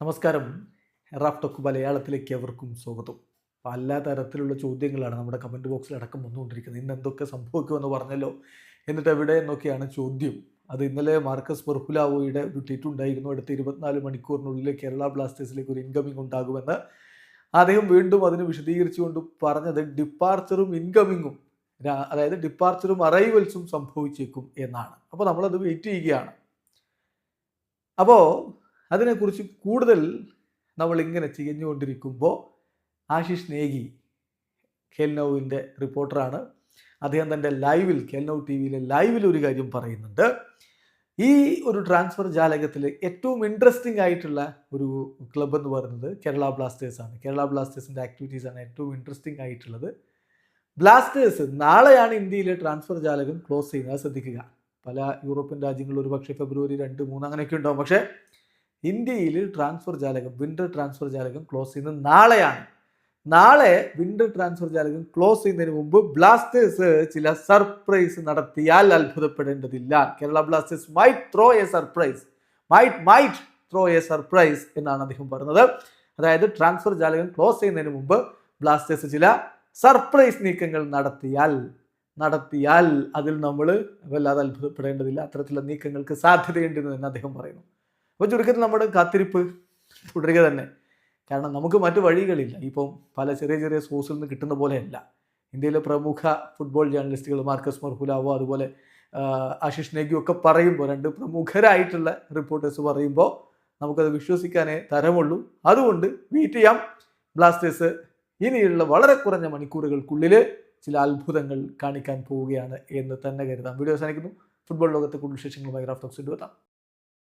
നമസ്കാരം. റാഫ് മലയാളത്തിലേക്ക് എവർക്കും സ്വാഗതം. പല തരത്തിലുള്ള ചോദ്യങ്ങളാണ് നമ്മുടെ കമന്റ് ബോക്സിൽ അടക്കം വന്നുകൊണ്ടിരിക്കുന്നത്. ഇന്ന് എന്തൊക്കെ സംഭവിക്കുമെന്ന് പറഞ്ഞല്ലോ. എന്നിട്ട് എവിടെ എന്നൊക്കെയാണ് ചോദ്യം. അത് ഇന്നലെ മാർക്കസ് ബർഹുലാവോയുടെ ഒരു ട്വീറ്റ് ഉണ്ടായിരുന്നു. അടുത്ത ഇരുപത്തിനാല് മണിക്കൂറിനുള്ളിൽ കേരള ബ്ലാസ്റ്റേഴ്സിലേക്ക് ഒരു ഇൻകമിംഗ് ഉണ്ടാകുമെന്ന്. അദ്ദേഹം വീണ്ടും അതിന് വിശദീകരിച്ചുകൊണ്ട് പറഞ്ഞത് ഡിപ്പാർച്ചറും ഇൻകമിങ്ങും അതായത് ഡിപ്പാർച്ചറും അറൈവൽസും സംഭവിച്ചേക്കും എന്നാണ്. അപ്പോൾ നമ്മളത് വെയിറ്റ് ചെയ്യുകയാണ്. അപ്പോൾ അതിനെക്കുറിച്ച് കൂടുതൽ നമ്മൾ ഇങ്ങനെ ചികഞ്ഞുകൊണ്ടിരിക്കുമ്പോൾ ആശിഷ് നേഗി ഖേൽനൌവിന്റെ റിപ്പോർട്ടറാണ്. അദ്ദേഹം തന്റെ ലൈവിൽ ഖേൽനൌ ടി വിയിലെ ലൈവിൽ ഒരു കാര്യം പറയുന്നുണ്ട്. ഈ ഒരു ട്രാൻസ്ഫർ ജാലകത്തിൽ ഏറ്റവും ഇൻട്രസ്റ്റിംഗ് ആയിട്ടുള്ള ഒരു ക്ലബ് എന്ന് പറയുന്നത് കേരള ബ്ലാസ്റ്റേഴ്സാണ് കേരള ബ്ലാസ്റ്റേഴ്സിന്റെ ആക്ടിവിറ്റീസാണ് ഏറ്റവും ഇൻട്രസ്റ്റിംഗ് ആയിട്ടുള്ളത്. ബ്ലാസ്റ്റേഴ്സ് നാളെയാണ് ഇന്ത്യയിലെ ട്രാൻസ്ഫർ ജാലകം ക്ലോസ് ചെയ്യുന്നത്. ശ്രദ്ധിക്കുക. പല യൂറോപ്യൻ രാജ്യങ്ങളിൽ ഒരു പക്ഷേ ഫെബ്രുവരി രണ്ട് മൂന്ന് അങ്ങനെയൊക്കെ ഉണ്ടാവും. പക്ഷേ ഇന്ത്യയിൽ ട്രാൻസ്ഫർ ജാലകം വിന്റർ ട്രാൻസ്ഫർ ജാലകം ക്ലോസ് ചെയ്യുന്നത് നാളെയാണ്. നാളെ വിന്റർ ട്രാൻസ്ഫർ ജാലകം ക്ലോസ് ചെയ്യുന്നതിന് മുമ്പ് ബ്ലാസ്റ്റേഴ്സ് ചില സർപ്രൈസ് നടത്തിയാൽ അത്ഭുതപ്പെടേണ്ടതില്ല. Kerala Blasters might throw a surprise might might throw a surprise എന്നാണ് അദ്ദേഹം പറഞ്ഞത്. അതായത് ട്രാൻസ്ഫർ ജാലകം ക്ലോസ് ചെയ്യുന്നതിന് മുമ്പ് ബ്ലാസ്റ്റേഴ്സ് ചില സർപ്രൈസ് നീക്കങ്ങൾ നടത്തിയാൽ നടത്തിയാൽ അതിൽ നമ്മൾ വല്ലാതെ അത്ഭുതപ്പെടേണ്ടതില്ല. അത്തരത്തിലുള്ള നീക്കങ്ങൾക്ക് സാധ്യതയുണ്ടെന്ന് അദ്ദേഹം പറയുന്നു. അപ്പോൾ ചുരുക്കത്തിൽ നമ്മുടെ കാത്തിരിപ്പ് തുടരുക തന്നെ. കാരണം നമുക്ക് മറ്റു വഴികളില്ല. ഇപ്പം പല ചെറിയ ചെറിയ സോഴ്സിൽ നിന്ന് കിട്ടുന്ന പോലെയല്ല. ഇന്ത്യയിലെ പ്രമുഖ ഫുട്ബോൾ ജേർണലിസ്റ്റുകൾ മാർക്കസ് മർഹുലാവോ അതുപോലെ ആശിഷ് നെഗിയോ ഒക്കെ പറയുമ്പോൾ രണ്ട് പ്രമുഖരായിട്ടുള്ള റിപ്പോർട്ടേഴ്സ് പറയുമ്പോൾ നമുക്കത് വിശ്വസിക്കാനേ തരമുള്ളൂ. അതുകൊണ്ട് വെയിറ്റ് ചെയ്യാം. ബ്ലാസ്റ്റേഴ്സ് ഇനിയുള്ള വളരെ കുറഞ്ഞ മണിക്കൂറുകൾക്കുള്ളിൽ ചില അത്ഭുതങ്ങൾ കാണിക്കാൻ പോവുകയാണ് എന്ന് തന്നെ കരുതാം. വീഡിയോ അവസാനിക്കുന്നു. ഫുട്ബോൾ ലോകത്തെ കൂടുതൽ വിശേഷങ്ങളുമായി റാഫ്റ്റോക്സ് എത്താം